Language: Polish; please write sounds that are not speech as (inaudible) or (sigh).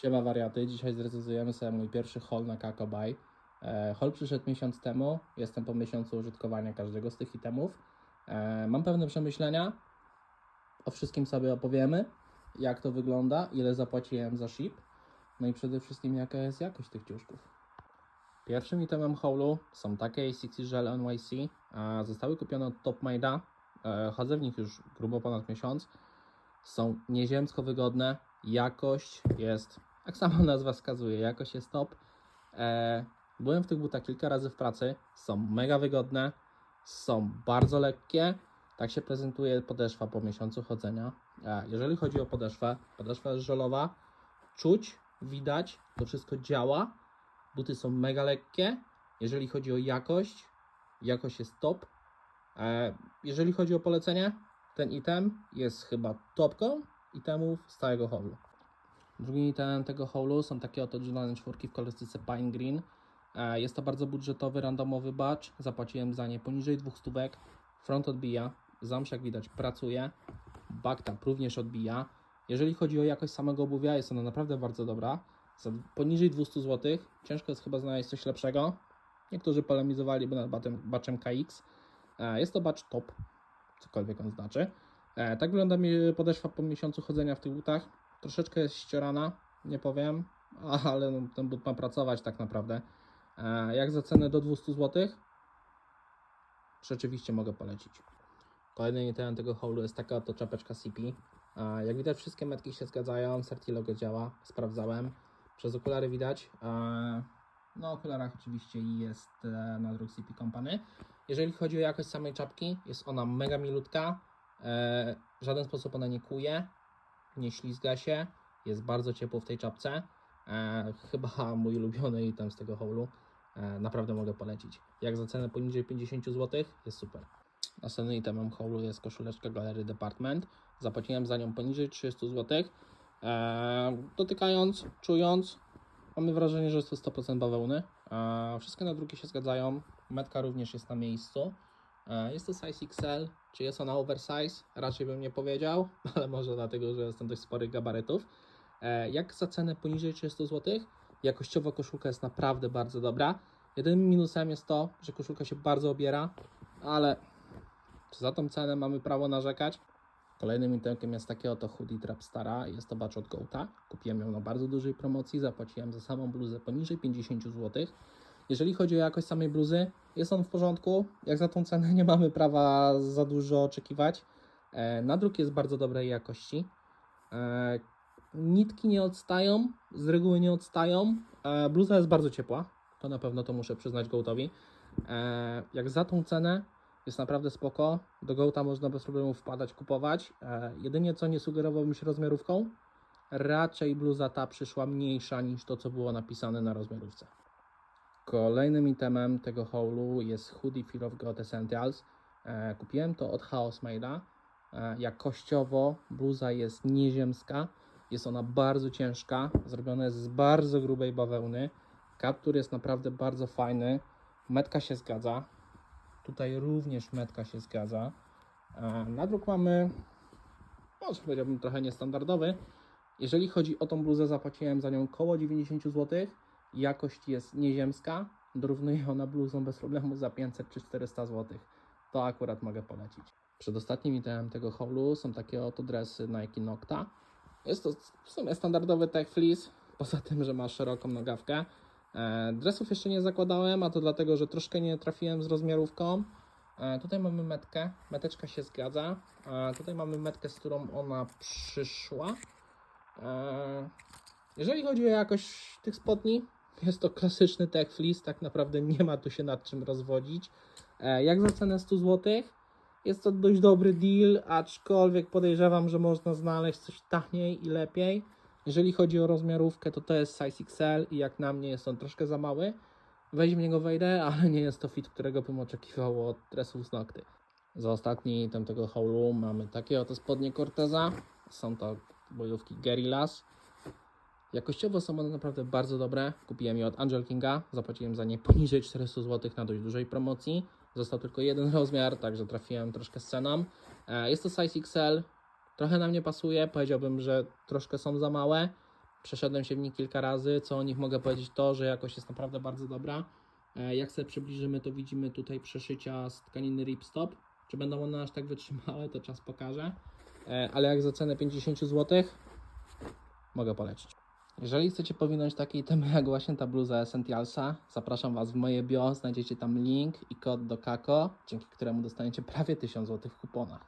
Siema wariaty, dzisiaj zrecenzujemy sobie mój pierwszy haul na Kako Buy. E, haul przyszedł miesiąc temu, jestem po miesiącu użytkowania każdego z tych itemów. E, mam pewne przemyślenia, o wszystkim sobie opowiemy, jak to wygląda, ile zapłaciłem za ship, no i przede wszystkim jaka jest jakość tych ciuszków. Pierwszym itemem haulu są takie ACC Gel NYC, zostały kupione od Top Maida. E, chodzę w nich już grubo ponad miesiąc. Są nieziemsko wygodne, jakość jest, jak sama (laughs) nazwa wskazuje, jakość jest top. E, byłem w tych butach kilka razy w pracy, są mega wygodne, są bardzo lekkie. Tak się prezentuje podeszwa po miesiącu chodzenia. E, jeżeli chodzi o podeszwę, podeszwa jest żelowa, czuć, widać, to wszystko działa. Buty są mega lekkie. Jeżeli chodzi o jakość, jakość jest top. E, jeżeli chodzi o polecenie, ten item jest chyba topką itemów z całego holu. Drugim itemem tego holu są takie oto 4 w kolorystyce Pine Green. E, Jest to bardzo budżetowy, randomowy batch. Zapłaciłem za nie poniżej 200 stówek. Front odbija, zamsz jak widać pracuje. Backtap również odbija. Jeżeli chodzi o jakość samego obuwia, jest ona naprawdę bardzo dobra. Za poniżej 200 zł ciężko jest chyba znaleźć coś lepszego. Niektórzy polemizowaliby nad batchem KX. E, Jest to batch top, cokolwiek on znaczy. E, tak wygląda mi podeszwa po miesiącu chodzenia w tych butach. Troszeczkę jest ścierana, nie powiem, (laughs) ale no, ten but ma pracować tak naprawdę. E, jak za cenę do 200 zł? Rzeczywiście mogę polecić. Kolejnym itemem tego haulu jest taka oto czapeczka CP. E, jak widać wszystkie metki się zgadzają, Certi logo działa, sprawdzałem. Przez okulary widać. E, na okularach oczywiście jest nadruk CP Company. Jeżeli chodzi o jakość samej czapki, jest ona mega milutka. W żaden sposób ona nie kuje, nie ślizga się, jest bardzo ciepło w tej czapce. E, chyba (laughs) mój ulubiony item z tego haulu. E, naprawdę mogę polecić. Jak za cenę poniżej 50 zł, jest super. Następnym itemem haulu jest koszuleczka Galery Department. Zapłaciłem za nią poniżej 30 zł. E, dotykając, czując, mamy wrażenie, że jest to 100% bawełny. E, wszystkie nadruki się zgadzają. Metka również jest na miejscu. E, Jest to size XL. Czy jest ona oversize? Raczej bym nie powiedział, (laughs) ale może dlatego, że jestem dość sporych gabarytów. E, Jak za cenę poniżej 30 zł, jakościowo koszulka jest naprawdę bardzo dobra. Jedynym minusem jest to, że koszulka się bardzo obiera, ale czy za tą cenę mamy prawo narzekać? Kolejnym itemkiem jest takie oto hoodie Trapstara. Jest to batch od Goata. Kupiłem ją na bardzo dużej promocji. Zapłaciłem za samą bluzę poniżej 50 zł. Jeżeli chodzi o jakość samej bluzy, jest on w porządku. Jak za tą cenę (laughs) nie mamy prawa za dużo oczekiwać. E, nadruk jest bardzo dobrej jakości. E, nitki nie odstają, z reguły nie odstają. E, bluza jest bardzo ciepła. To na pewno to muszę przyznać Goatowi. E, jak za tą cenę jest naprawdę spoko. Do Goata można bez problemu wpadać, kupować. Jedynie co nie sugerowałbym się rozmiarówką, raczej bluza ta przyszła mniejsza niż to, co było napisane na rozmiarówce. Kolejnym itemem tego haulu jest hoodie Fear of God Essentials. E, kupiłem to od Chaos Maida. E, jakościowo bluza jest nieziemska. Jest ona bardzo ciężka. Zrobiona jest z bardzo grubej bawełny. Kaptur jest naprawdę bardzo fajny. Metka się zgadza. Tutaj również metka się zgadza. E, Nadruk mamy, może powiedziałbym trochę niestandardowy. Jeżeli chodzi o tą bluzę, zapłaciłem za nią około 90 zł. Jakość jest nieziemska. Dorównuje ona bluzą bez problemu za 500 czy 400 zł. To akurat mogę polecić. Przedostatnim itemem tego haulu są takie oto dresy Nike Nocta. Jest to w sumie standardowy tech fleece, poza tym, że ma szeroką nogawkę. E, dresów jeszcze nie zakładałem, a to dlatego, że troszkę nie trafiłem z rozmiarówką. E, tutaj mamy metkę, meteczka się zgadza. E, tutaj mamy metkę, z którą ona przyszła. Jeżeli chodzi o jakość tych spodni, jest to klasyczny tech fleece, tak naprawdę nie ma tu się nad czym rozwodzić. E, jak za cenę 100 zł, jest to dość dobry deal, aczkolwiek podejrzewam, że można znaleźć coś taniej i lepiej. Jeżeli chodzi o rozmiarówkę, to to jest size XL i jak na mnie jest on troszkę za mały. Weź w niego wejdę, ale nie jest to fit, którego bym oczekiwał od dresów z Nocty. Za ostatni item tego haulu mamy takie oto spodnie Corteza. Są to bojówki Guerrillas. Jakościowo są one naprawdę bardzo dobre. Kupiłem je od Angel Kinga. Zapłaciłem za nie poniżej 400 zł na dość dużej promocji. Został tylko jeden (laughs) rozmiar, także trafiłem troszkę z ceną. E, Jest to size XL. Trochę nam nie pasuje. Powiedziałbym, że troszkę są za małe. Przeszedłem się w nich kilka razy. Co o nich mogę powiedzieć? To, że jakość jest naprawdę bardzo dobra. E, Jak sobie przybliżymy, to widzimy tutaj przeszycia z tkaniny ripstop. Czy będą one aż tak wytrzymałe, to czas pokaże. E, Ale jak za cenę 50 zł, mogę polecić. Jeżeli chcecie powinąć takiej temy jak właśnie ta bluza Essentialsa, zapraszam Was w moje bio, znajdziecie tam link i kod do Kako, dzięki któremu dostaniecie prawie 1000 zł w kuponach.